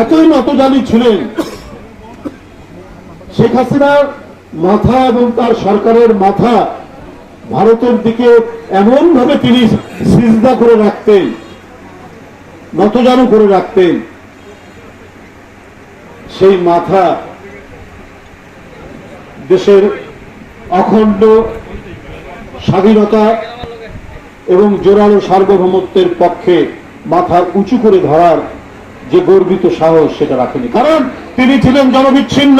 এতই নতজানি ছিলেন। শেখ হাসিনার মাথা এবং তার সরকারের মাথা ভারতের দিকে এমন ভাবে তিনি সিজদা করে রাখতেন, নতজানু করে রাখতেন। সেই মাথা দেশের অখণ্ড স্বাধীনতা এবং জোরালো সার্বভৌমত্বের পক্ষে মাথা উঁচু করে ধরার যে গর্বিত সাহস সেটা রাখেনি। কারণ তিনি ছিলেন জনবিচ্ছিন্ন,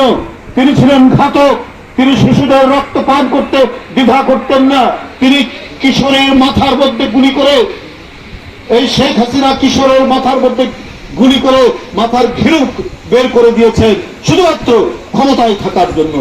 তিনি ছিলেন ঘাতক, তিনি শিশুদের রক্ত পান করতে দ্বিধা করতেন না। তিনি কিশোরের মাথার মধ্যে গুলি করে, এই শেখ হাসিনা কিশোরের মাথার মধ্যে গুলি করে মাথার ঘিরু বের করে দিয়েছেন, শুধুমাত্র ক্ষমতায় থাকার জন্য।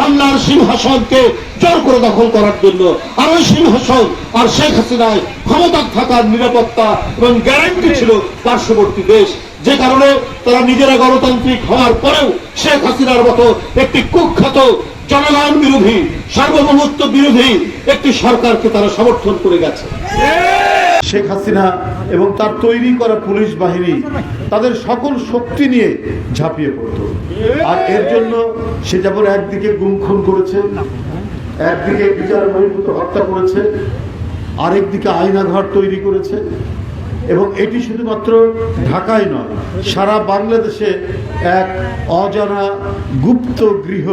বাংলার সিংহাসনকে জোর করে দখল করার জন্য। আর ওই সিংহাসন আর শেখ হাসিনায় ক্ষমতা থাকার নিরাপত্তা এবং গ্যারান্টি ছিল পার্শ্ববর্তী দেশ। যে কারণে তারা নিজেরা গণতান্ত্রিক হওয়ার পরেও শেখ হাসিনার মতো একটি কুখ্যাত জনগণ বিরোধী, সার্বভৌমত্ব বিরোধী একটি সরকারকে তারা সমর্থন করে গেছে। শেখ হাসিনা এবং তার তৈরি করা পুলিশ বাহিনী তাদের সকল শক্তি নিয়ে ঝাঁপিয়ে পড়ত। আর এর জন্য সে যেমন একদিকে গুম খুন করেছে, একদিকে বিচার বহির্ভূত হত্যা করেছে আরেকদিকে আয়নাঘর তৈরি করেছে। এবং এটি শুধুমাত্র ঢাকায় নয় সারা বাংলাদেশে এক অজানা গুপ্ত গৃহ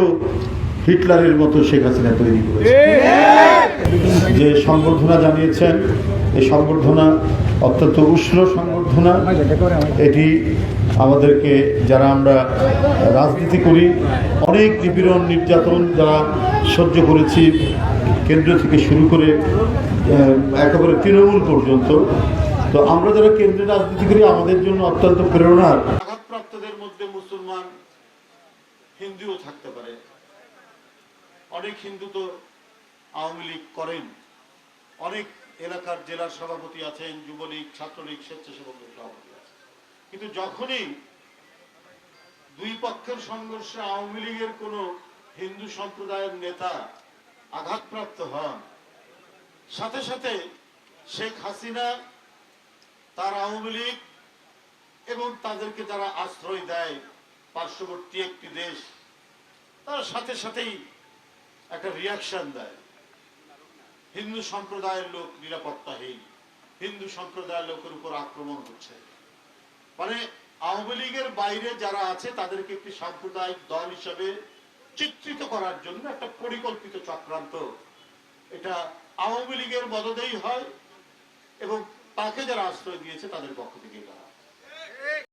হিটলারের মতো শেখ হাসিনা তৈরি করেছে। যে সংবর্ধনা জানিয়েছেন এই সংবর্ধনা অত্যন্ত উষ্ণ সংবর্ধনা। এটি আমাদেরকে যারা আমরা রাজনীতি করি, অনেক নিপীড়ন, নির্যাতন যারা সহ্য করেছি, কেন্দ্র থেকে শুরু করে একেবারে তৃণমূল পর্যন্ত। তো আমরা যারা কেন্দ্রে রাজনীতি করি, আমাদের জন্য অত্যন্ত প্রেরণার। আঘাতপ্রাপ্তদের মধ্যে মুসলমান হিন্দুও থাকতে পারে। অনেক হিন্দু তো আওয়ামী লীগ করেন। অনেক এলাকার জেলার সভাপতি আছেন, যুবলীগ, ছাত্রলীগ স্বেচ্ছাসেবকের সভাপতি কিন্তু যখনই দুই পক্ষের সংঘর্ষে আওয়ামী লীগের কোন হিন্দু সম্প্রদায়ের নেতা আঘাতপ্রাপ্ত হন, সাথে সাথে শেখ হাসিনা তার আওয়ামী লীগ এবং তাদেরকে যারা আশ্রয় দেয়, পার্শ্ববর্তী একটি দেশ, তার সাথে সাথেই একটা রিয়াকশন দেয়। হিন্দু সম্প্রদায়ের লোক নিরাপত্তাহীন, হিন্দু সম্প্রদায়ের লোকের উপর আক্রমণ হচ্ছে। মানে আওয়ামী লীগের বাইরে যারা আছে, তাদেরকে একটি সাম্প্রদায়িক দল হিসাবে চিত্রিত করার জন্য একটা পরিকল্পিত চক্রান্ত এটা আওয়ামী লীগের মদদেই হয় এবং তাকে যারা আশ্রয় দিয়েছে, তাদের পক্ষ হয়।